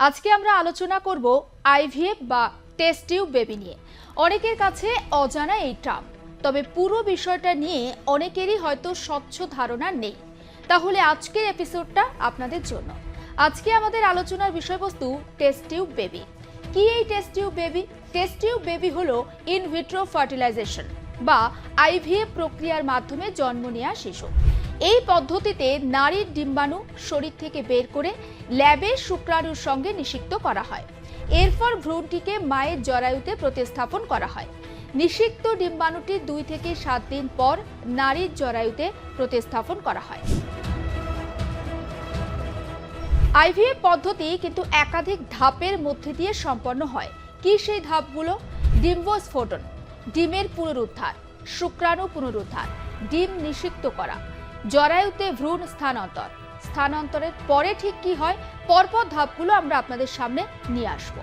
আজকে আমরা আলোচনা করব আইভিএফ বা টেস্ট টিউব বেবি নিয়ে। অনেকের কাছে অজানা এই টার্ম, তবে পুরো বিষয়টা নিয়ে অনেকেরই হয়তো স্বচ্ছ ধারণা নেই। তাহলে আজকের এপিসোডটা আপনাদের জন্য। আজকে আমাদের আলোচনার বিষয়বস্তু টেস্ট টিউব বেবি। কি এই test tube baby? Test tube baby হলো ইন ভিট্রো ফার্টিলাইজেশন বা আইভিএফ প্রক্রিয়ার মাধ্যমে জন্ম নেওয়া শিশু। এই পদ্ধতিতে নারীর ডিম্বাণু শরীর থেকে বের করে ল্যাবে শুক্রাণুর সঙ্গে নিষিক্ত করা হয়। এরপর ভ্রূণটিকে মায়ের জরায়ুতে প্রতিস্থাপন করা হয়। নিষিক্ত ডিম্বাণুটি দুই থেকে সাত দিন পর নারীর জরায়ুতে প্রতিস্থাপন করা হয়। আইভিএফ পদ্ধতি কিন্তু একাধিক ধাপের মধ্যে দিয়ে সম্পন্ন হয়। কি সেই ধাপগুলো? ডিম্বস্ফোটন, ডিমের পুনরুদ্ধার, শুক্রাণু পুনরুদ্ধার, ডিম নিষিক্ত করা। জরায়ুতে ভ্রূণ স্থানান্তর। স্থানান্তরের পরে ঠিক কি হয়, পরপর ধাপগুলো আমরা আপনাদের সামনে নিয়ে আসব।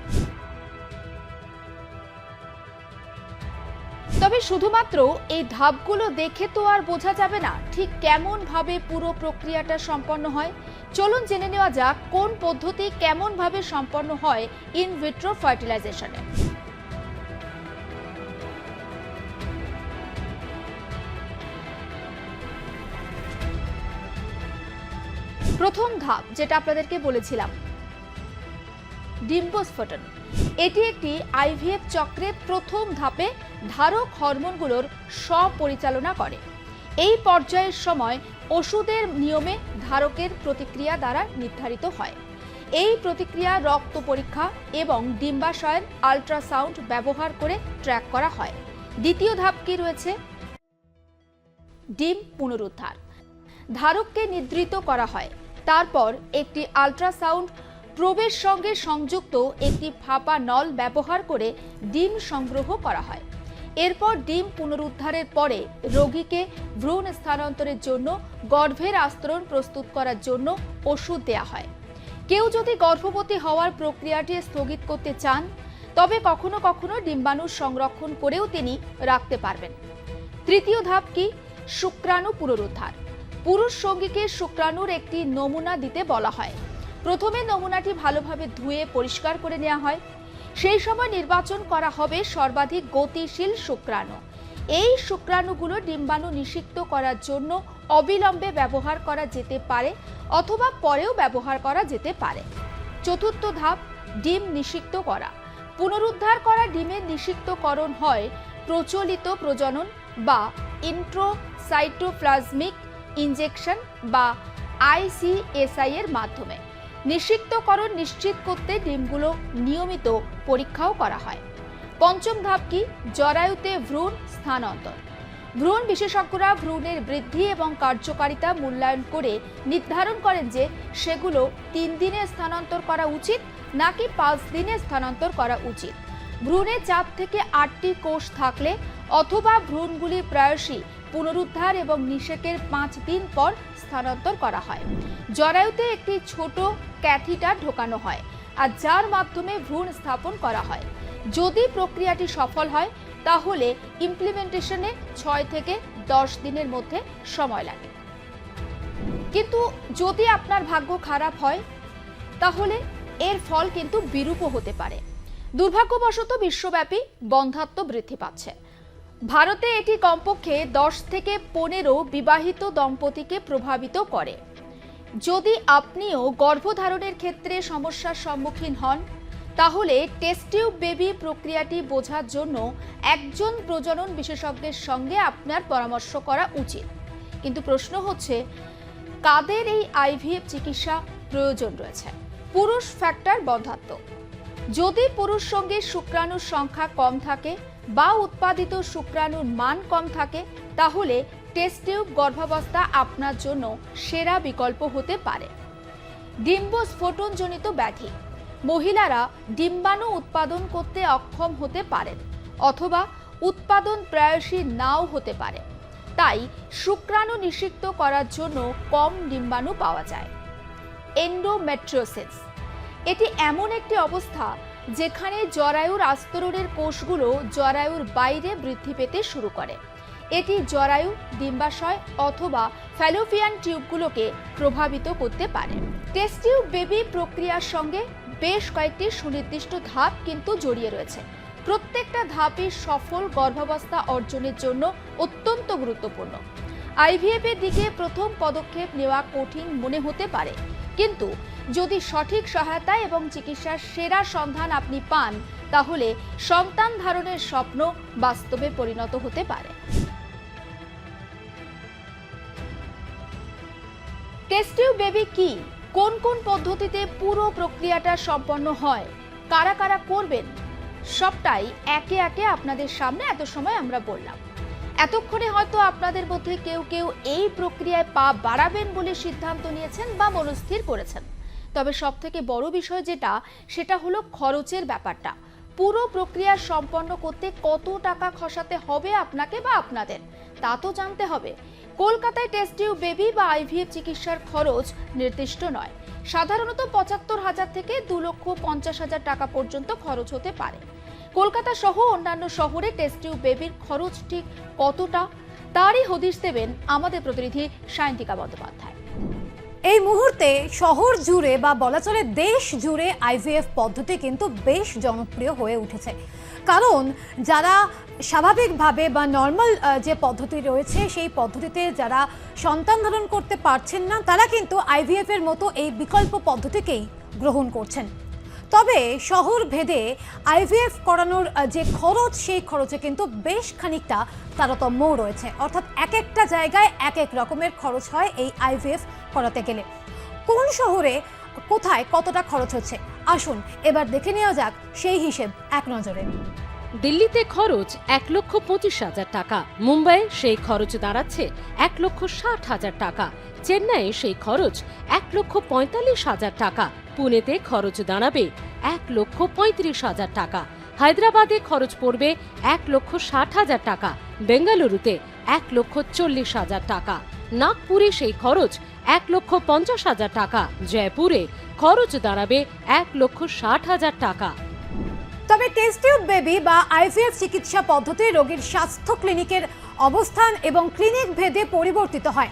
তবে শুধুমাত্র এই ধাপগুলো দেখে তো আর বোঝা যাবে না ঠিক কেমন ভাবে পুরো প্রক্রিয়াটা সম্পন্ন হয়। চলুন জেনে নেওয়া যাক কোন পদ্ধতি কেমন ভাবে সম্পন্ন হয় ইনভিট্রো ফার্টিলাইজেশনে প্রথম ধাপ যেটা আপনাদেরকে বলেছিলাম। ডিম্বস্ফোটন। এটি একটি আইভিএফ চক্রের প্রথম ধাপে ধারক হরমোনগুলোর স্বপরিচালনা করে। এই পর্যায়ের সময় ওষুধের নিয়মে ধারকের প্রতিক্রিয়া দ্বারা নির্ধারিত হয়। এই প্রতিক্রিয়া রক্ত পরীক্ষা এবং ডিম্বাশয়ের আল্ট্রাসাউন্ড ব্যবহার করে ট্র্যাক করা হয়। দ্বিতীয় ধাপ কি রয়েছে? ডিম পুনরুদ্ধার। ধারককে নিদ্রিত করা হয়। তারপর একটি আল্ট্রাসাউন্ড প্রবেশ সঙ্গে সংযুক্ত একটি ফাঁপা নল ব্যবহার করে ডিম সংগ্রহ করা হয়। এরপর ডিম পুনরুদ্ধারের পরে রোগীকে ভ্রূণ স্থানান্তরের জন্য গর্ভের আস্তরণ প্রস্তুত করার জন্য ওষুধ দেয়া হয়। কেউ যদি গর্ভবতী হওয়ার প্রক্রিয়াটি স্থগিত করতে চান, তবে কখনো কখনো ডিম্বাণু সংরক্ষণ করেও তিনি রাখতে পারবেন। তৃতীয় ধাপ কি? শুক্রাণু পুনরুদ্ধার। পুরুষ সঙ্গীকে শুক্রাণুর একটি নমুনা দিতে বলা হয়। প্রথমে নমুনাটি ভালোভাবে ধুয়ে পরিষ্কার করে নেওয়া হয়। সেই সময় নির্বাচন করা হবে সর্বাধিক গতিশীল শুক্রাণু। এই শুক্রাণুগুলো ডিম্বাণু নিষিক্ত করার জন্য অবিলম্বে ব্যবহার করা যেতে পারে অথবা পরেও ব্যবহার করা যেতে পারে। চতুর্থ ধাপ, ডিম নিষিক্ত করা। পুনরুদ্ধার করা ডিমের নিষিক্তকরণ হয় প্রচলিত প্রজনন বা ইন্ট্রোসাইটোপ্লাজমিক ইনজেকশন বা আইসিএসআই এর মাধ্যমে। নিষিক্তকরণ নিশ্চিত করতে ডিমগুলো নিয়মিত পরীক্ষাও করা হয়। পঞ্চম ধাপ কি? জরায়ুতে ভ্রূণ স্থানান্তর। ভ্রূণ বিশেষজ্ঞরা ভ্রূণের বৃদ্ধি এবং কার্যকারিতা মূল্যায়ন করে নির্ধারণ করেন যে সেগুলো তিন দিনে স্থানান্তর করা উচিত নাকি পাঁচ দিনে স্থানান্তর করা উচিত। ভ্রূণে চাপ থেকে আটটি কোষ থাকলে অথবা ভ্রূণগুলি প্রায়শই পুনরুদ্ধার এবং নিষেকের পাঁচ দিন পর স্থানান্তর করা হয়। জরায়ুতে একটি ছোট ক্যাথিটার ঢোকানো হয় আর যার মাধ্যমে ভ্রূণ স্থাপন করা হয়। যদি প্রক্রিয়াটি সফল হয়, তাহলে ইমপ্লিমেন্টেশনে ছয় থেকে দশ দিনের মধ্যে সময় লাগে। কিন্তু যদি আপনার ভাগ্য খারাপ হয়, তাহলে এর ফল কিন্তু বিরূপও হতে পারে। দুর্ভাগ্যবশত বিশ্বব্যাপী বন্ধাত্ম বৃদ্ধি পাচ্ছে। ভারতে এটি কমপক্ষে দশ থেকে পনেরো বিবাহিত দম্পতিকে প্রভাবিত করে। যদি আপনিও গর্ভধারণের ক্ষেত্রে সমস্যার সম্মুখীন হন, তাহলে টেস্টিউব বেবি প্রক্রিয়াটি বোঝার জন্য একজন প্রজনন বিশেষজ্ঞের সঙ্গে আপনার পরামর্শ করা উচিত। কিন্তু প্রশ্ন হচ্ছে, কাদের এই আইভিএফ চিকিৎসা প্রয়োজন রয়েছে? পুরুষ ফ্যাক্টর বন্ধাত্ম। যদি পুরুষ সঙ্গে শুক্রাণুর সংখ্যা কম থাকে বা উৎপাদিত শুক্রাণুর মান কম থাকে, তাহলে টেস্টিউব গর্ভাবস্থা আপনার জন্য সেরা বিকল্প হতে পারে। ডিম্বস্ফোটনজনিত ব্যাধি। মহিলারা ডিম্বাণু উৎপাদন করতে অক্ষম হতে পারেন, অথবা উৎপাদন প্রায়শই নাও হতে পারে। তাই শুক্রাণু নিষিক্ত করার জন্য কম ডিম্বাণু পাওয়া যায়। এন্ডোমেট্রিওসিস এটি এমন একটি অবস্থা যেখানে জরায়ুর আস্তরণের কোষগুলো জরায়ুর বাইরে বৃদ্ধি পেতে শুরু করে। এটি জরায়ু, ডিম্বাশয় অথবা ফ্যালোপিয়ান টিউবগুলোকে প্রভাবিত করতে পারে। টেস্ট টিউব বেবি প্রক্রিয়ার সঙ্গে বেশ কয়েকটি সুনির্দিষ্ট ধাপ কিন্তু জড়িয়ে রয়েছে। প্রত্যেকটা ধাপই সফল গর্ভাবস্থা অর্জনের জন্য অত্যন্ত গুরুত্বপূর্ণ। আইভিএফ এর দিকে প্রথম পদক্ষেপ নেওয়া কঠিন মনে হতে পারে। কিন্তু যদি সঠিক সহায়তা এবং চিকিৎসার সেরা সন্ধান আপনি পান, তাহলে সন্তান ধারণের স্বপ্ন বাস্তবে পরিণত হতে পারে। টেস্টিউ বেবি কি? কোন কোন পদ্ধতিতে পুরো প্রক্রিয়াটা সম্পন্ন হয়? কারা কারা করবেন? সবটাই একে একে আপনাদের সামনে এত সময় আমরা বললাম। এতক্ষণে হয়তো আপনাদের মধ্যে কেউ কেউ এই প্রক্রিয়ায় পা বাড়াবেন বলে সিদ্ধান্ত নিয়েছেন বা মনস্থির করেছেন। তবে সব থেকে বড় বিষয় যেটা, সেটা হলো খরচের ব্যাপারটা। পুরো প্রক্রিয়া সম্পন্ন করতে কত টাকা খসাতে হবে আপনাকে বা আপনাদের, তা তো জানতে হবে। কলকাতায় টেস্ট বেবি বা আইভিএফ চিকিৎসার খরচ নির্দিষ্ট নয়। সাধারণত পঁচাত্তর হাজার থেকে দু লক্ষ পঞ্চাশ হাজার টাকা পর্যন্ত খরচ হতে পারে। কলকাতা সহ অন্যান্য শহরে টেস্ট টিউব বেবির খরচ ঠিক কতটা? তারই হদিশ দেবেন আমাদের প্রতিনিধি সায়ন্তিকা বন্দ্যোপাধ্যায়। এই মুহূর্তে শহর জুড়ে বা বলা চলে দেশ জুড়ে আইভিএফ পদ্ধতি কিন্তু বেশ জনপ্রিয় হয়ে উঠেছে। কারণ যারা স্বাভাবিকভাবে বা নর্মাল যে পদ্ধতি রয়েছে, সেই পদ্ধতিতে যারা সন্তান ধারণ করতে পারছেন না, তারা কিন্তু আইভিএফ এর মতো এই বিকল্প পদ্ধতিকেই গ্রহণ করছেন। তবে শহর ভেদে আইভিএফ করানোর যে খরচ, সেই খরচে কিন্তু বেশ খানিকটা তারতম্যও রয়েছে। অর্থাৎ এক একটা জায়গায় এক এক রকমের খরচ হয় এই আইভিএফ করাতে গেলে। কোন শহরে কোথায় কতটা খরচ হচ্ছে? আসুন, এবার দেখে নেওয়া যাক সেই হিসেব এক নজরে। দিল্লিতে খরচ এক লক্ষ পঁচিশ হাজার টাকা, মুম্বাইয়ে সেই খরচ দাঁড়াচ্ছে এক লক্ষ ষাট হাজার টাকা, চেন্নাইয়ে সেই খরচ এক লক্ষ পঁয়তাল্লিশ হাজার টাকা পুনেতে খরচ দাঁড়াবে এক লক্ষ পঁয়ত্রিশ হাজার টাকা। হায়দ্রাবাদে খরচ পড়বে এক লক্ষ ষাট হাজার টাকা। বেঙ্গালুরুতে এক লক্ষ চল্লিশ হাজার টাকা। নাগপুরে সেই খরচ এক লক্ষ পঞ্চাশ হাজার টাকা। জয়পুরে খরচ দাঁড়াবে এক লক্ষ ষাট হাজার টাকা। তবে টেস্ট টিউব বেবি বা আইভিএফ চিকিৎসা পদ্ধতি রোগীর স্বাস্থ্য ক্লিনিকের অবস্থান এবং ক্লিনিক ভেদে পরিবর্তিত হয়।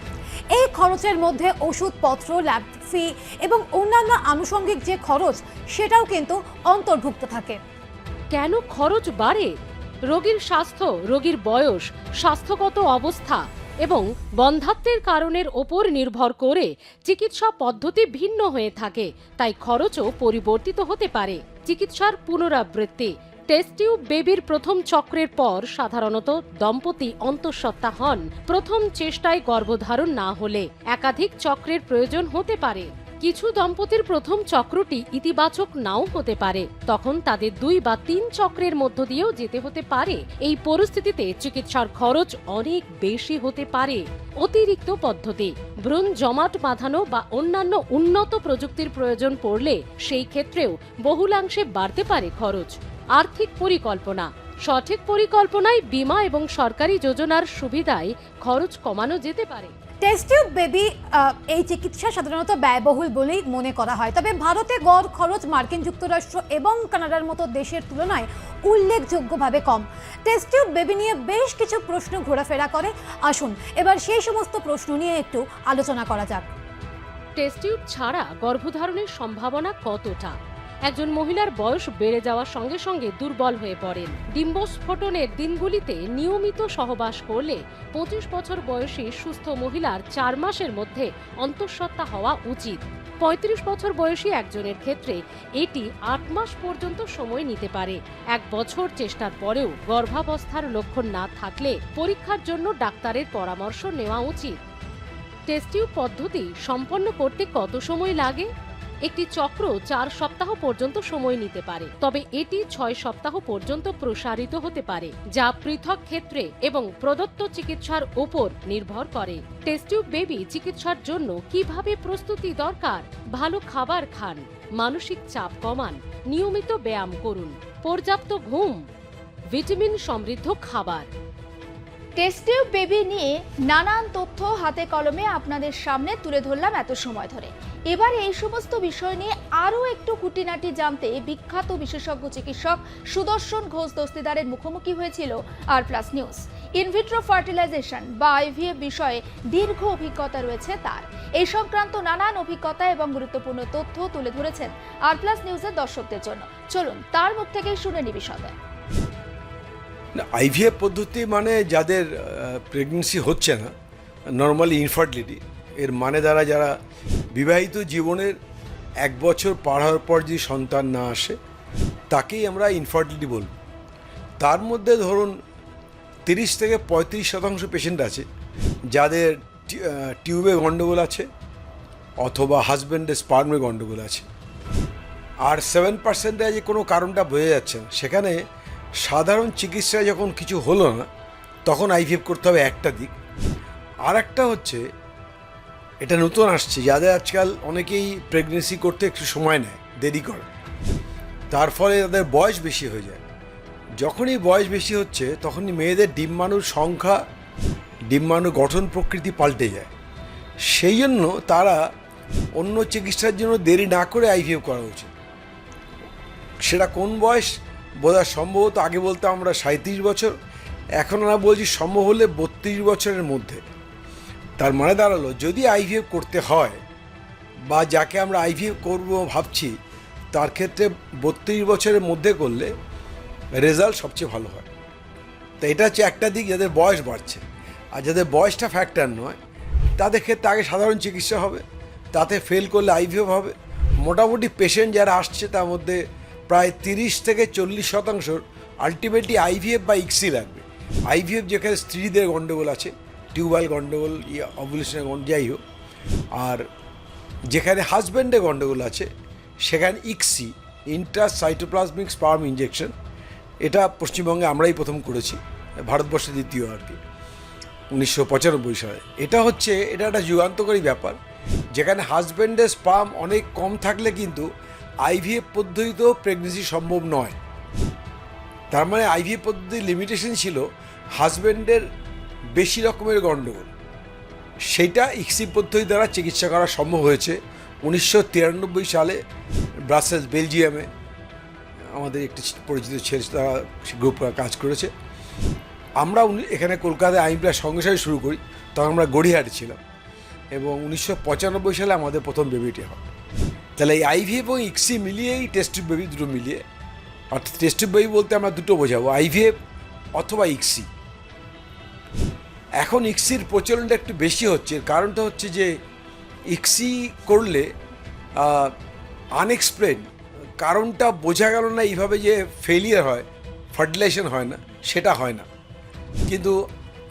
এই খরচের মধ্যে ওষুধপত্র ল্যাব ফি এবং অন্যান্য আনুষঙ্গিক যে খরচ, সেটাও কিন্তু অন্তর্ভুক্ত থাকে। কেন খরচ বাড়ে? রোগীর স্বাস্থ্য, রোগীর বয়স, স্বাস্থ্যগত অবস্থা এবং বন্ধাত্বের কারণের ওপর নির্ভর করে চিকিৎসা পদ্ধতি ভিন্ন হয়ে থাকে, তাই খরচও পরিবর্তিত হতে পারে। চিকিৎসার পুনরাবৃত্তি টেস্ট টিউব বেবির প্রথম চক্রের পর সাধারণত দম্পতি অন্তঃসত্ত্বা হন। প্রথম চেষ্টায় গর্ভধারণ না হলে একাধিক চক্রের প্রয়োজন হতে পারে। কিছু দম্পতির প্রথম চক্রটি ইতিবাচক নাও হতে পারে। তখন তাদের দুই বা তিন চক্রের মধ্য দিয়েও যেতে হতে পারে। এই পরিস্থিতিতে চিকিৎসার খরচ অনেক বেশি হতে পারে। অতিরিক্ত পদ্ধতি, ভ্রূণ জমাট বাঁধানো বা অন্যান্য উন্নত প্রযুক্তির প্রয়োজন পড়লে সেই ক্ষেত্রেও বহুলাংশে বাড়তে পারে খরচ। আর্থিক পরিকল্পনা। সঠিক পরিকল্পনায় বীমা এবং সরকারি যোজনার সুবিধায় খরচ কমানো যেতে পারে। টেস্ট টিউব বেবি এই চিকিৎসা সাধারণত ব্যয়বহুল বলেই মনে করা হয়। তবে ভারতে গড় খরচ মার্কিন যুক্তরাষ্ট্র এবং কানাডার মতো দেশের তুলনায় উল্লেখযোগ্যভাবে কম। টেস্ট টিউব বেবি নিয়ে বেশ কিছু প্রশ্ন ঘোরাফেরা করে। আসুন এবার সেই সমস্ত প্রশ্ন নিয়ে একটু আলোচনা করা যাক। টেস্ট টিউব ছাড়া গর্ভধারণের সম্ভাবনা কতটা? একজন মহিলার বয়স বেড়ে যাওয়ার সঙ্গে সঙ্গে দুর্বল হয়ে পড়েন। ডিম্বস্ফোটনের দিনগুলিতে নিয়মিত সহবাস করলে পঁচিশ বছর বয়সী সুস্থ মহিলার চার মাসের মধ্যে অন্তঃসত্ত্বা হওয়া উচিত। পঁয়ত্রিশ বছর বয়সী একজনের ক্ষেত্রে এটি আট মাস পর্যন্ত সময় নিতে পারে। এক বছর চেষ্টার পরেও গর্ভাবস্থার লক্ষণ না থাকলে পরীক্ষার জন্য ডাক্তারের পরামর্শ নেওয়া উচিত। টেস্টিউ পদ্ধতি সম্পন্ন করতে কত সময় লাগে? একটি চক্র চার সপ্তাহ পর্যন্ত সময় নিতে পারে। তবে এটি ছয় সপ্তাহ পর্যন্ত প্রসারিত হতে পারে, যা পৃথক ক্ষেত্রে এবং প্রদত্ত চিকিৎসার উপর নির্ভর করে। টেস্টিউব বেবি চিকিৎসার জন্য কীভাবে প্রস্তুতি দরকার? ভালো খাবার খান, মানসিক চাপ কমান, নিয়মিত ব্যায়াম করুন, পর্যাপ্ত ঘুম, ভিটামিন সমৃদ্ধ খাবার। টেস্ট টিউব বেবি নিয়ে নানান তথ্য হাতে কলমে আপনাদের সামনে তুলে ধরলাম এত সময় ধরে। এবার এই সমস্ত বিষয় নিয়ে আরও একটু খুঁটিনাটি জানতে বিখ্যাত বিশেষজ্ঞ চিকিৎসক সুদর্শন ঘোষ দস্তিদারের মুখোমুখি হয়েছিল R plus news. In vitro fertilization বা আইভিএফ বিষয়ে দীর্ঘ অভিজ্ঞতা রয়েছে তার। এই সংক্রান্ত নানান অভিজ্ঞতা এবং গুরুত্বপূর্ণ তথ্য তুলে ধরেছেন আর প্লাস নিউজের দর্শকদের জন্য। চলুন, তার মুখ থেকেই শুনে নি বিশদে আইভিএফ পদ্ধতি মানে যাদের প্রেগনেন্সি হচ্ছে না নর্মালি ইনফার্টিলিটি এর মানে দ্বারা যারা বিবাহিত জীবনের এক বছর পার হওয়ার পর যদি সন্তান না আসে, তাকেই আমরা ইনফার্টিলিটি বলব। তার মধ্যে ধরুন তিরিশ থেকে পঁয়ত্রিশ শতাংশ পেশেন্ট আছে, যাদের টিউবে গণ্ডগোল আছে, অথবা হাজব্যান্ডের স্পার্মে গণ্ডগোল আছে। আর সেভেন পার্সেন্টে যে কোনো কারণটা বোঝা যাচ্ছে না। সেখানে সাধারণ চিকিৎসায় যখন কিছু হলো না, তখন আইভিএফ করতে হবে একটা দিক। আর একটা হচ্ছে এটা নতুন আসছে। যাদের আজকাল অনেকেই প্রেগনেন্সি করতে একটু সময় নেয়, দেরি করে। তার ফলে তাদের বয়স বেশি হয়ে যায়। যখনই বয়স বেশি হচ্ছে, তখনই মেয়েদের ডিম্বাণুর সংখ্যা, ডিম্বাণু গঠন প্রকৃতি পাল্টে যায়। সেই জন্য তারা অন্য চিকিৎসার জন্য দেরি না করে আইভিএফ করা উচিত। সেটা কোন বয়স? বোধহয় সম্ভবত আগে বলতে আমরা সাঁত্রিশ বছর। এখন আমরা বলছি সম্ভব হলে বত্রিশ বছরের মধ্যে। তার মানে দাঁড়াল, যদি আইভিএফ করতে হয় বা যাকে আমরা আইভিএফ করব ভাবছি, তার ক্ষেত্রে বত্রিশ বছরের মধ্যে করলে রেজাল্ট সবচেয়ে ভালো হয়। তো এটা হচ্ছে একটা দিক, যাদের বয়স বাড়ছে। আর যাদের বয়সটা ফ্যাক্টর নয়, তাদের ক্ষেত্রে আগে সাধারণ চিকিৎসা হবে, তাতে ফেল করলে আইভিএফ হবে। মোটামুটি পেশেন্ট যারা আসছে, তার মধ্যে প্রায় তিরিশ থেকে চল্লিশ শতাংশ আলটিমেটলি আইভিএফ বা ইক্সি লাগবে। আইভিএফ যেখানে স্ত্রীদের গণ্ডগোল আছে টিউবওয়েল গণ্ডগোল ইয়া অবলিউশনের গন্ড যাই হোক, আর যেখানে হাজব্যান্ডে গণ্ডগোল আছে, সেখানে ICSI inter cytoplasmic sperm injection এটা পশ্চিমবঙ্গে আমরাই প্রথম করেছি, ভারতবর্ষে দ্বিতীয় আর কি, উনিশশো পঁচানব্বই সালে। এটা হচ্ছে, এটা একটা যুগান্তকারী ব্যাপার, যেখানে হাজব্যান্ডের স্পাম অনেক কম থাকলে কিন্তু আইভিএফ পদ্ধতিতেও প্রেগনেন্সি সম্ভব নয়। তার মানে আইভিএফ পদ্ধতির লিমিটেশন ছিল হাজব্যান্ডের বেশি রকমের গণ্ডগোল। সেইটা ইক্সি পদ্ধতি দ্বারা চিকিৎসা করা সম্ভব হয়েছে। উনিশশো তিরানব্বই সালে ব্রাসেলস, বেলজিয়ামে আমাদের একটি পরিচিত ছেলে, তারা গ্রুপ কাজ করেছে। আমরা এখানে কলকাতায় আইন প্রায় সঙ্গে সঙ্গে শুরু করি, তখন আমরা গড়িয়াহাটে ছিলাম। এবং উনিশশো পঁচানব্বই সালে আমাদের প্রথম বেবিটি হয়। তাহলে এই আইভি এবং ইক্সি মিলিয়েই টেস্টিভ বেবি দুটো মিলিয়ে, অর্থাৎ টেস্টিভ বেবি বলতে আমরা দুটো বোঝাবো আইভিএফ অথবা ইক্সি এখন ইক্সির প্রচলনটা একটু বেশি হচ্ছে। কারণটা হচ্ছে যে, ইক্সি করলে আনএক্সপ্লেন কারণটা বোঝা গেল না এইভাবে যে ফেলিয়ার হয় ফার্টিলাইজেশন হয় না, সেটা হয় না। কিন্তু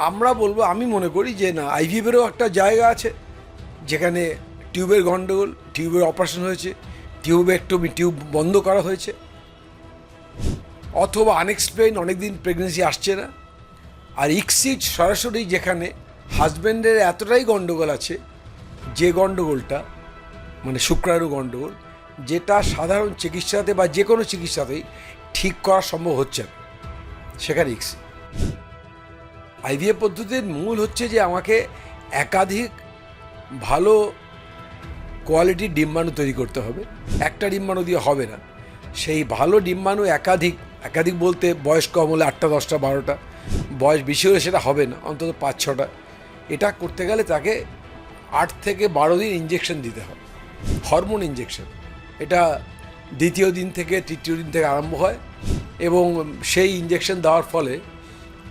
আমরা বলব, আমি মনে করি যে না আইভিএফেরও একটা জায়গা আছে, যেখানে টিউবের গণ্ডগোল টিউবের অপারেশন হয়েছে, টিউবে একটু টিউব বন্ধ করা হয়েছে, অথবা আনএক্সপ্লেন অনেকদিন প্রেগনেন্সি আসছে না। আর ইক্সিড সরাসরি যেখানে হাজব্যান্ডের এতটাই গণ্ডগোল আছে, যে গণ্ডগোলটা মানে শুক্রাণু গণ্ডগোল যেটা সাধারণ চিকিৎসাতে বা যে কোনো চিকিৎসাতেই ঠিক করা সম্ভব হচ্ছে না, সেখানে ইক্সি আইভিএফ পদ্ধতির মূল হচ্ছে যে আমাকে একাধিক ভালো কোয়ালিটির ডিম্বাণু তৈরি করতে হবে, একটা ডিম্বাণু দিয়ে হবে না, সেই ভালো ডিম্বাণু একাধিক একাধিক বলতে বয়স কম হলে আটটা, দশটা, বারোটা বয়স বেশি হলে সেটা হবে না, অন্তত পাঁচ ছটা। এটা করতে গেলে তাকে আট থেকে বারো দিন ইঞ্জেকশন দিতে হয় হরমোন ইঞ্জেকশন এটা দ্বিতীয় দিন থেকে, তৃতীয় দিন থেকে আরম্ভ হয় এবং সেই ইঞ্জেকশন দেওয়ার ফলে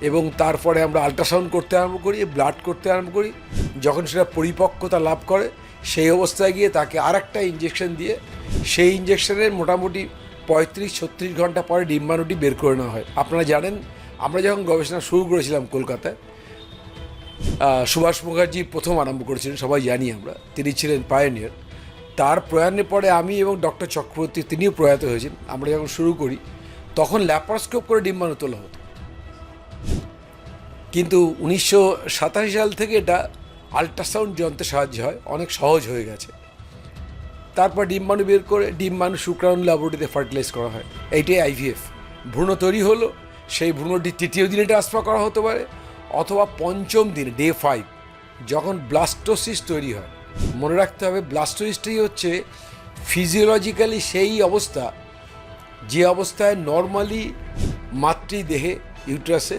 এবং তারপরে আমরা আল্ট্রাসাউন্ড করতে আরম্ভ করি ব্লাড করতে আরম্ভ করি, যখন সেটা পরিপক্কতা লাভ করে, সেই অবস্থায় গিয়ে তাকে আর একটা ইঞ্জেকশন দিয়ে সেই ইঞ্জেকশনের মোটামুটি পঁয়ত্রিশ ছত্রিশ ঘণ্টা পরে ডিম্বাণুটি বের করে নেওয়া হয়। আপনারা জানেন আমরা যখন গবেষণা শুরু করেছিলাম কলকাতায় সুভাষ মুখার্জি প্রথম আরম্ভ করেছিলেন, সবাই জানি আমরা, তিনি ছিলেন পায়োনিয়ার তার প্রয়াণের পরে আমি এবং ডক্টর চক্রবর্তী তিনিও প্রয়াত হয়েছেন। আমরা যখন শুরু করি, তখন ল্যাপারস্কোপ করে ডিম্বাণু তোলা হতো। কিন্তু উনিশশো সাতাশি সাল থেকে এটা আল্ট্রাসাউন্ড যন্ত্রের সাহায্যে হয়, অনেক সহজ হয়ে গেছে। তারপর ডিম্বাণু বের করে, ডিম্বাণু শুক্রাণু ল্যাবরেটরিতে ফার্টিলাইজ করা হয়। এইটাই আইভিএফ ভ্রূণ তৈরি হলো সেই ভ্রূণটি তৃতীয় দিনে ট্রান্সফার করা হতে পারে, অথবা পঞ্চম দিন ডে ফাইভ যখন ব্লাস্টোসিস তৈরি হয়। মনে রাখতে হবে ব্লাস্টোইস্টই হচ্ছে ফিজিওলজিক্যালি সেই অবস্থা, যে অবস্থায় নর্মালি মাতৃদেহে ইউট্রাসে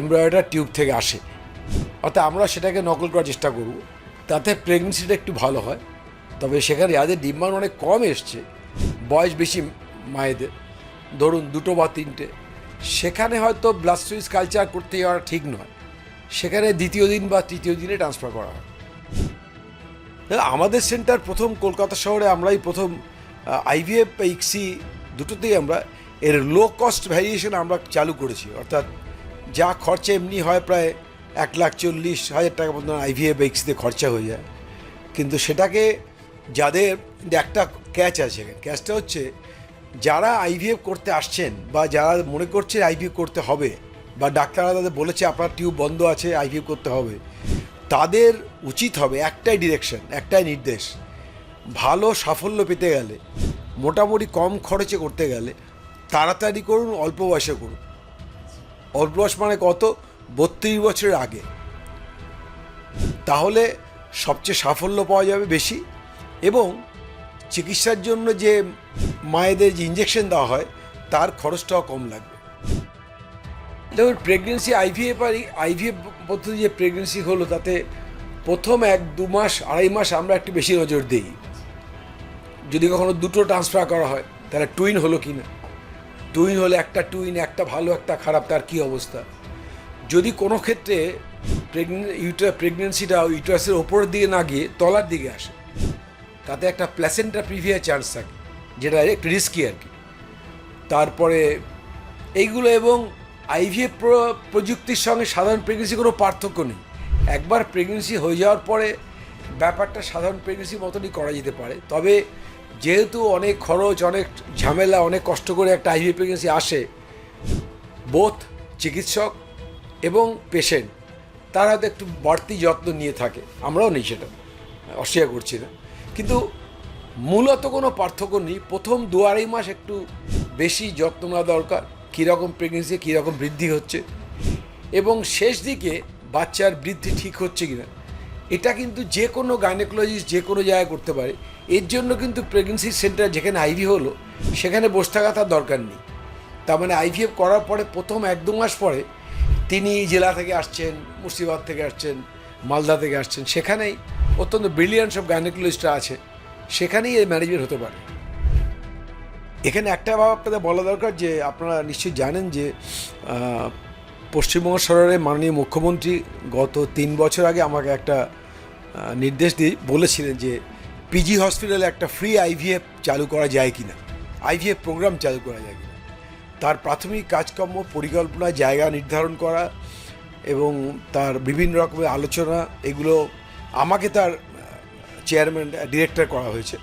এমব্রয়ডার টিউব থেকে আসে। অর্থাৎ আমরা সেটাকে নকল করার চেষ্টা করব, তাতে প্রেগনেন্সিটা একটু ভালো হয়। তবে সেখানে যাদের ডিম্বাণু অনেক কম এসছে, বয়স বেশি মায়েদের, ধরুন দুটো বা তিনটে সেখানে হয়তো ব্লাস্টোইস কালচার করতে যাওয়া ঠিক নয়। সেখানে দ্বিতীয় দিন বা তৃতীয় দিনে ট্রান্সফার করা হয়। আমাদের সেন্টার প্রথম কলকাতা শহরে আমরাই প্রথম আইভিএফ বা ইক্সি দুটোতেই আমরা এর লো কস্ট ভ্যারিয়েশন আমরা চালু করেছি। অর্থাৎ যা খরচা এমনি হয় প্রায় এক লাখ চল্লিশ হাজার টাকা মতন আইভিএফ বা ইক্সিতে খরচা হয়ে যায়। কিন্তু সেটাকে যাদের একটা ক্যাচ আছে ক্যাচটা হচ্ছে যারা আইভিএফ করতে আসছেন বা যারা মনে করছে আইভিএফ করতে হবে বা ডাক্তাররা তাদের বলেছে আপনার টিউব বন্ধ আছে আইভিএফ করতে হবে, তাদের উচিত হবে একটাই ডিরেকশন একটাই নির্দেশ, ভালো সাফল্য পেতে গেলে, মোটামুটি কম খরচে করতে গেলে তাড়াতাড়ি করুন, অল্প বয়সে করুন। অল্প বয়স মানে কত? বত্রিশ বছরের আগে। তাহলে সবচেয়ে সাফল্য পাওয়া যাবে বেশি এবং চিকিৎসার জন্য যে মায়েদের যে ইঞ্জেকশন দেওয়া হয়, তার খরচটাও কম লাগবে। দেখুন প্রেগনেন্সি আইভিএফ আর আইভিএফ পদ্ধতি যে প্রেগনেন্সি হলো, তাতে প্রথম এক, দু মাস, আড়াই মাস আমরা একটু বেশি নজর দিই। যদি কখনো দুটো ট্রান্সফার করা হয়, তাহলে টুইন হলো কি না? টুইন হলে একটা টুইন একটা ভালো, একটা খারাপ, তার কী অবস্থা? যদি কোনো ক্ষেত্রে প্রেগনেন্ট ইউটা প্রেগনেন্সিটা ইউটারাসের ওপরের দিকে না গিয়ে তলার দিকে আসে তাতে একটা প্ল্যাসেন্টা প্রিভিয়ার চান্স থাকে, যেটা একটু রিস্কি আর কি। তারপরে এইগুলো এবং আইভিএফ প্রযুক্তির সঙ্গে সাধারণ প্রেগনেন্সি কোনো পার্থক্য নেই। একবার প্রেগনেন্সি হয়ে যাওয়ার পরে ব্যাপারটা সাধারণ প্রেগনেন্সির মতনই করা যেতে পারে। তবে যেহেতু অনেক খরচ, অনেক ঝামেলা, অনেক কষ্ট করে একটা আইভিএফ প্রেগনেন্সি আসে বোথ চিকিৎসক এবং পেশেন্ট তারা হয়তো একটু বাড়তি যত্ন নিয়ে থাকে। আমরাও নেই সেটা, অস্বীকার করছি না। কিন্তু মূলত কোনো পার্থক্য নেই। প্রথম দু আড়াই মাস একটু বেশি যত্ন নেওয়া দরকার, কীরকম প্রেগনেন্সি কীরকম বৃদ্ধি হচ্ছে এবং শেষ দিকে বাচ্চার বৃদ্ধি ঠিক হচ্ছে কিনা। এটা কিন্তু যে কোনো গাইনোকোলজিস্ট যে কোনো জায়গায় করতে পারে। এর জন্য কিন্তু প্রেগনেন্সি সেন্টার যেখানে আইভি হলো, সেখানে বসে থাকা তার দরকার নেই। তার মানে আইভিএফ করার পরে প্রথম এক দু মাস পরে তিনি জেলা থেকে আসছেন, মুর্শিদাবাদ থেকে আসছেন, মালদা থেকে আসছেন, সেখানেই অত্যন্ত ব্রিলিয়ান্ট সব গাইনোকোলজিস্টরা আছে। সেখানেই এই ম্যানেজমেন্ট হতে পারে। এখানে একটা ভাব আপনাদের বলা দরকার যে, আপনারা নিশ্চয়ই জানেন যে পশ্চিমবঙ্গ সরকারের মাননীয় মুখ্যমন্ত্রী গত তিন বছর আগে আমাকে একটা নির্দেশ দিয়ে বলেছিলেন যে পিজি হসপিটালে একটা ফ্রি আইভিএফ চালু করা যায় কিনা। আইভিএফ প্রোগ্রাম চালু করা যায় কিনা। তার প্রাথমিক কাজকর্ম, পরিকল্পনা, জায়গা নির্ধারণ করা এবং তার বিভিন্ন রকমের আলোচনা, এগুলো আমাকে তার চেয়ারম্যান ডিরেক্টর করা হয়েছে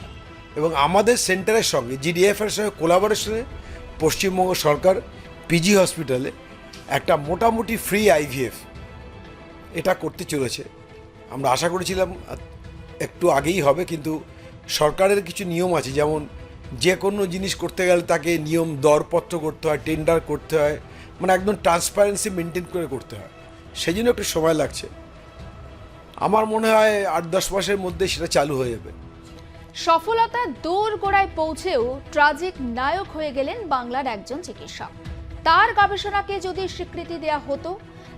এবং আমাদের সেন্টারের সঙ্গে জিডিএফের সঙ্গে কোলাবোরেশনে পশ্চিমবঙ্গ সরকার পিজি হসপিটালে একটা মোটামুটি ফ্রি আইভিএফ এটা করতে চলেছে। আমরা আশা করেছিলাম একটু আগেই হবে, কিন্তু সরকারের কিছু নিয়ম আছে, যেমন যে কোনো জিনিস করতে গেলে তাকে নিয়ম, দরপত্র করতে হয় টেন্ডার করতে হয় মানে একদম ট্রান্সপারেন্সি মেনটেন করে করতে হয়। সেই জন্য একটু সময় লাগছে। আমার মনে হয় আট দশ মাসের মধ্যে সেটা চালু হয়ে যাবে। সফলতা দৌড় গোড়ায় পৌঁছেও ট্রাজিক নায়ক হয়ে গেলেন বাংলার একজন চিকিৎসক। তার গবেষণাকে যদি স্বীকৃতি দেয়া হতো,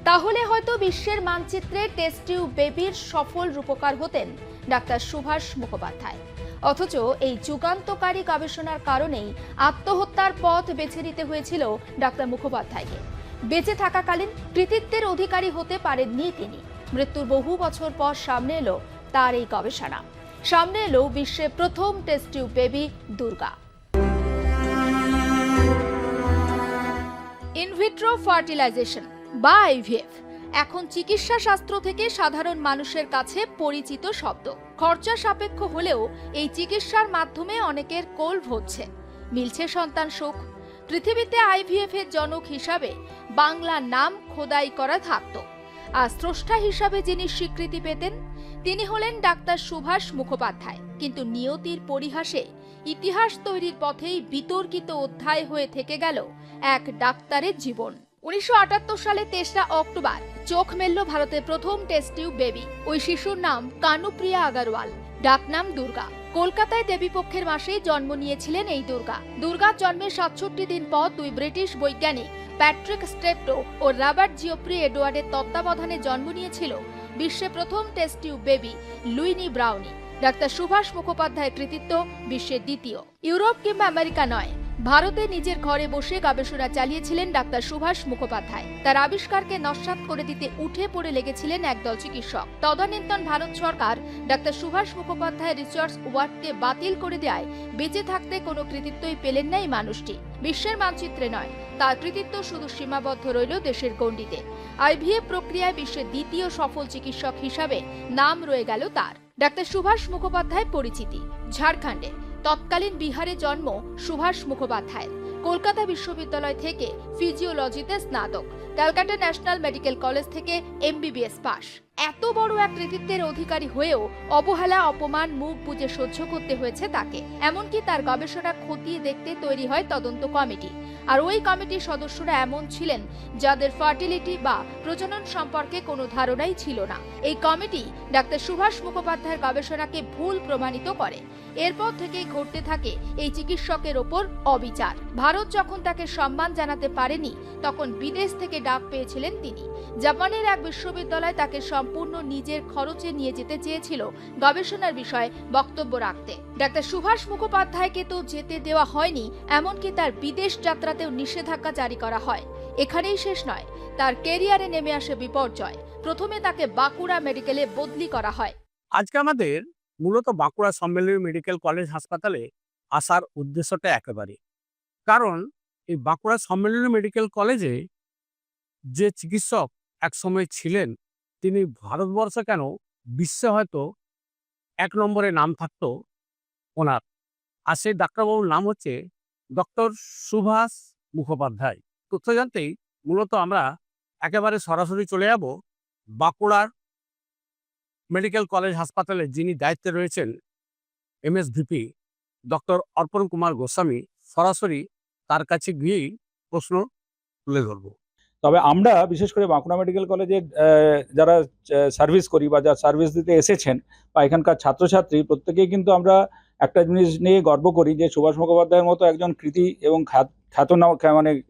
তাহলে হয়তো বিশ্বের মানচিত্রে টেস্ট টিউব বেবির সফল রূপকার হতেন ডাক্তার সুভাষ মুখোপাধ্যায়। অথচ এই যুগান্তকারী গবেষণার কারণেই আত্মহত্যার পথ বেছে নিতে হয়েছিল ডাক্তার মুখোপাধ্যায়কে। বেঁচে থাকাকালীন কৃতিত্বের অধিকারী হতে পারেননি তিনি। মৃত্যুর বহু বছর পর সামনে এলো তার এই গবেষণা। সামনে এলো বিশ্বে প্রথম test tube baby Durga. In vitro fertilization বা আইভিএফ এখন চিকিৎসা শাস্ত্র থেকে সাধারণ মানুষের কাছে পরিচিত শব্দ। খরচা সাপেক্ষ হলেও এই চিকিৎসার মাধ্যমে অনেকের কোল হচ্ছে মিলছে সন্তান সুখ পৃথিবীতে আইভিএফ এর জনক হিসাবে বাংলা নাম খোদাই করা থাকত। আর স্রষ্টা হিসাবে যিনি স্বীকৃতি পেতেন, তিনি হলেন ডাক্তার সুভাষ মুখোপাধ্যায়। কিন্তু নিয়তির পরিহাসে ইতিহাস তৈরির পথেই বিতর্কিত অধ্যায় হয়ে থেকে গেল এক ডাক্তারের জীবন। উনিশশো আটাত্তর সালে তেসরা অক্টোবর, চোখ মেলল ভারতের প্রথম টেস্ট টিউব বেবি। ওই শিশুর নাম কানুপ্রিয়া আগারওয়াল। ডাকনাম দুর্গা। কলকাতায় দেবীপক্ষের মাসে জন্ম নিয়েছিলেন এই দুর্গা। দুর্গার জন্মের সাতষট্টি দিন পর দুই ব্রিটিশ বৈজ্ঞানিক প্যাট্রিক স্টেপটো ও রবার্ট জিওপ্রি এডওয়ার্ডের তত্ত্বাবধানে জন্ম নিয়েছিল বিশ্বে প্রথম test tube baby Louise Brown. Doctor Subhash মুখোপাধ্যায়ের কৃতিত্ব বিশ্বের দ্বিতীয়। ইউরোপ কিংবা আমেরিকা নয়। ভারতে নিজের ঘরে বসে গবেষণা চালিয়েছিলেন ডাক্তার সুভাষ মুখোপাধ্যায়। তার আবিষ্কারকে নস্যাৎ করে দিতে উঠে পড়ে লেগেছিলেন একদল চিকিৎসক। তদানীন্তন ভারত সরকার ডাক্তার সুভাষ মুখোপাধ্যায় রিসার্চ ওয়ার্ডকে বাতিল করে দেয় বেঁচে থাকতে কোনো কৃতিত্বই পেলেন না এই মানুষটি। বিশ্বের মানচিত্রে নয়, তার কৃতিত্ব শুধু সীমাবদ্ধ রইল দেশের গণ্ডিতে। আইভিএফ প্রক্রিয়ায় বিশ্বের দ্বিতীয় সফল চিকিৎসক হিসাবে নাম রয়ে গেল তার। ডাক্তার সুভাষ মুখোপাধ্যায় পরিচিতি, ঝাড়খণ্ডে। তৎকালীন বিহারে জন্ম সুভাষ মুখোপাধ্যায়। কলকাতা বিশ্ববিদ্যালয় থেকে ফিজিওলজিতে স্নাতক, ক্যালকাটা ন্যাশনাল মেডিকেল কলেজ থেকে এমবিবিএস পাস এত বড় এক কৃতিত্বের অধিকারী হয়েও অবহেলা, অপমান, মুখ বুজে সহ্য করতে হয়েছে তাকে। এমনকি তার গবেষণা খতিয়ে দেখতে তৈরি হয় তদন্ত কমিটি। আর ওই কমিটির সদস্যরা এমন ছিলেন যাদের ফার্টিলিটি বা প্রজনন সম্পর্কে কোনো ধারণাই ছিল না। এই কমিটি ডাক্তার সুভাষ মুখোপাধ্যায়ের গবেষণাকে ভুল প্রমাণিত করে। এরপর থেকেই ঘটতে থাকে এই চিকিৎসকের ওপর অবিচার। ভারত যখন তাকে সম্মান জানাতে পারেনি, তখন বিদেশ থেকে ডাক পেয়েছিলেন তিনি। জাপানের এক বিশ্ববিদ্যালয় তাকে সম্পূর্ণ নিজের খরচে নিয়ে যেতে চেয়েছিল গবেষণার বিষয়ে বক্তব্য রাখতে। ডাক্তার সুভাষ মুখোপাধ্যায়কে তো যেতে দেওয়া হয়নি, এমনকি তার বিদেশ যাত্রাতেও নিষেধাজ্ঞা জারি করা হয়। এখানেই শেষ নয়, তার কেরিয়ারে নেমে আসে বিপর্যয়। প্রথমে তাকে বাঁকুড়া মেডিকেলে বদলি করা হয়। আজকে আমাদের মূলত বাঁকুড়া সম্মেলনী মেডিকেল কলেজ হাসপাতালে আসার উদ্দেশ্যটা একেবারে কারণ এই বাঁকুড়া সম্মেলনী মেডিকেল কলেজে যে চিকিৎসক একসময় ছিলেন তিনি ভারতবর্ষ কেন বিশ্বে হয়তো এক নম্বরে নাম থাকতো ওনার। আর সেই ডাক্তারবাবুর নাম হচ্ছে ডক্টর সুভাষ মুখোপাধ্যায়। তথ্য জানতেই মূলত আমরা একেবারে সরাসরি চলে যাব বাঁকুড়ার মেডিকেল কলেজ হাসপাতালে, যিনি দায়িত্বে রয়েছেন এমএসভিপি ডক্টর অর্পণ কুমার গোস্বামী। সরাসরি তার কাছে গিয়েই প্রশ্ন তুলে ধরব। তবে আমরা, বিশেষ করে বাঁকুড়া মেডিকেল কলেজে যারা সার্ভিস করি বা যারা সার্ভিস দিতে এসেছেন বা এখানকার ছাত্রছাত্রী, প্রত্যেকেই কিন্তু আমরা একটা জিনিস নিয়ে গর্ব করি যে সুভাষ মুখোপাধ্যায়ের মতো একজন কৃতি এবং খ্যাত- খ্যাতনামা, খ্যা- মানে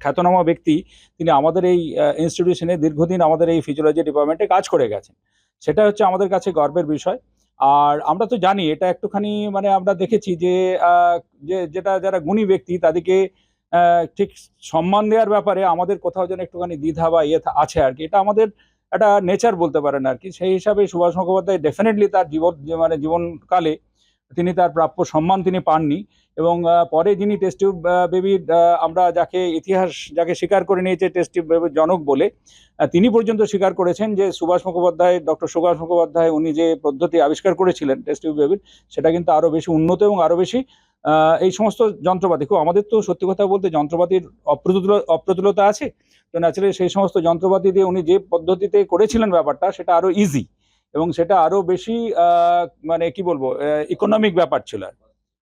খ্যাতনামা ব্যক্তি, তিনি আমাদের এই ইনস্টিটিউশনে দীর্ঘদিন আমাদের এই ফিজিওলজি ডিপার্টমেন্টে কাজ করে গেছেন। সেটা হচ্ছে আমাদের কাছে গর্বের বিষয়। আর আমরা তো জানি, এটা একটুখানি মানে আমরা দেখেছি যে যে, যেটা যারা গুণী ব্যক্তি, তাদেরকে ঠিক সম্মান দেওয়ার ব্যাপারে আমাদের কোথাও যেন একটুখানি দ্বিধা বা ইয়ে আছে আর কি। এটা আমাদের একটা নেচার বলতে পারেন আর কি। সেই হিসাবে সুভাষ মুখোপাধ্যায় ডেফিনেটলি তার জীবন মানে জীবনকালে তিনি তার প্রাপ্য সম্মান তিনি পাননি এবং পরে যিনি টেস্ট টিউব বেবির আমরা যাকে ইতিহাস, যাকে স্বীকার করে নিয়েছে টেস্ট টিউব বেবির জনক বলে তিনি পর্যন্ত স্বীকার করেছেন যে সুভাষ মুখোপাধ্যায় ডক্টর সুভাষ মুখোপাধ্যায় উনি যে পদ্ধতি আবিষ্কার করেছিলেন টেস্ট টিউব বেবির সেটা কিন্তু আরও বেশি উন্নত এবং আরও বেশি এই সমস্ত যন্ত্রপাতি। খুব আমাদের তো সত্যি কথা বলতে যন্ত্রপাতির অপ্রতুল, অপ্রতুলতা আছে, তো ন্যাচারালি সেই সমস্ত যন্ত্রপাতি দিয়ে উনি যে পদ্ধতিতে করেছিলেন ব্যাপারটা, সেটা আরও ইজি এবং সেটা আরও বেশি মানে কি বলব ইকোনমিক ব্যাপার ছিল আর।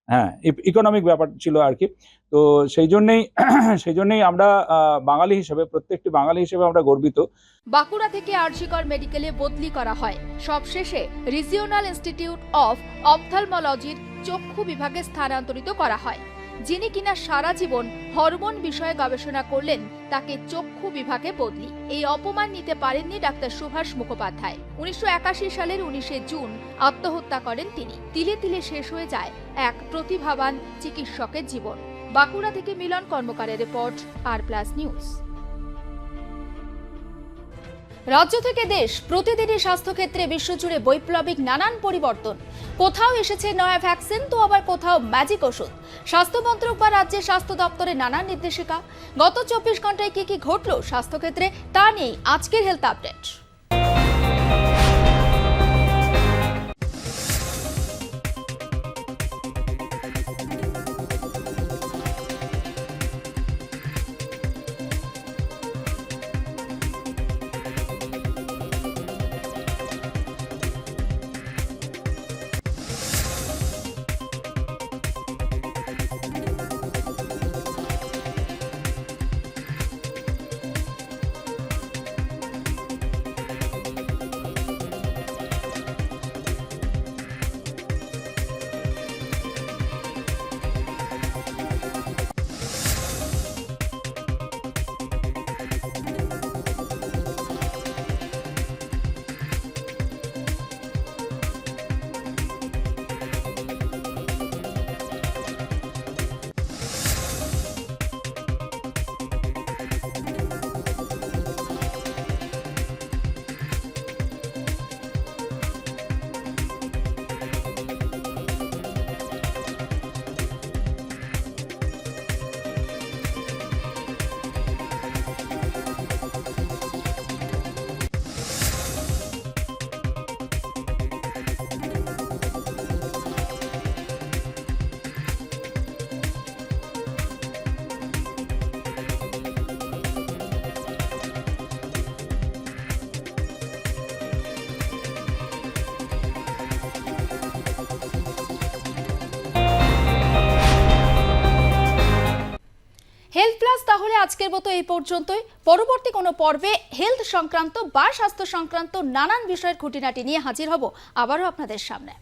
হ্যাঁ ইকোনমিক ব্যাপার ছিল আর কি। তো সেই জন্যেই সেই জন্যেই আমরা বাঙালি হিসেবে, প্রত্যেকটি বাঙালি হিসেবে আমরা গর্বিত। বাঁকুড়া থেকে আরজিকর মেডিকেলে বদলি করা হয়। সবশেষে রিজিওনাল ইনস্টিটিউট অফ অপথালমোলজির চক্ষু বিভাগে স্থানান্তরিত করা হয়। যিনি কিনা সারা জীবন হরমোন বিষয়ে গবেষণা করলেন, তাকে চক্ষু বিভাগে বদলি। এই অপমান নিতে পারেননি ডাক্তার সুভাষ মুখোপাধ্যায়। উনিশশো একাশি সালের উনিশে জুন আত্মহত্যা করেন তিনি। তিলে তিলে শেষ হয়ে যায় এক প্রতিভাবান চিকিৎসকের জীবন। বাঁকুড়া থেকে মিলন কর্মকারের রিপোর্ট, আর প্লাস নিউজ। রাজ্য থেকে দেশ প্রতিদিনই স্বাস্থ্যক্ষেত্রে বিশ্বজুড়ে বৈপ্লবিক নানান পরিবর্তন। কোথাও এসেছে নয়া ভ্যাকসিন, তো আবার কোথাও ম্যাজিক ওষুধ। স্বাস্থ্য মন্ত্রক বা রাজ্যের স্বাস্থ্য দপ্তরের নানান নির্দেশিকা। গত চব্বিশ ঘন্টায় কি কি ঘটল স্বাস্থ্যক্ষেত্রে, তা নিয়েই আজকের হেলথ আপডেট আজকের মতো এই পর্যন্তই। পরবর্তী কোনো পর্বে হেলথ সংক্রান্ত বা স্বাস্থ্য সংক্রান্ত নানান বিষয়ের খুঁটিনাটি নিয়ে হাজির হব। আবারও আপনাদের সামনে।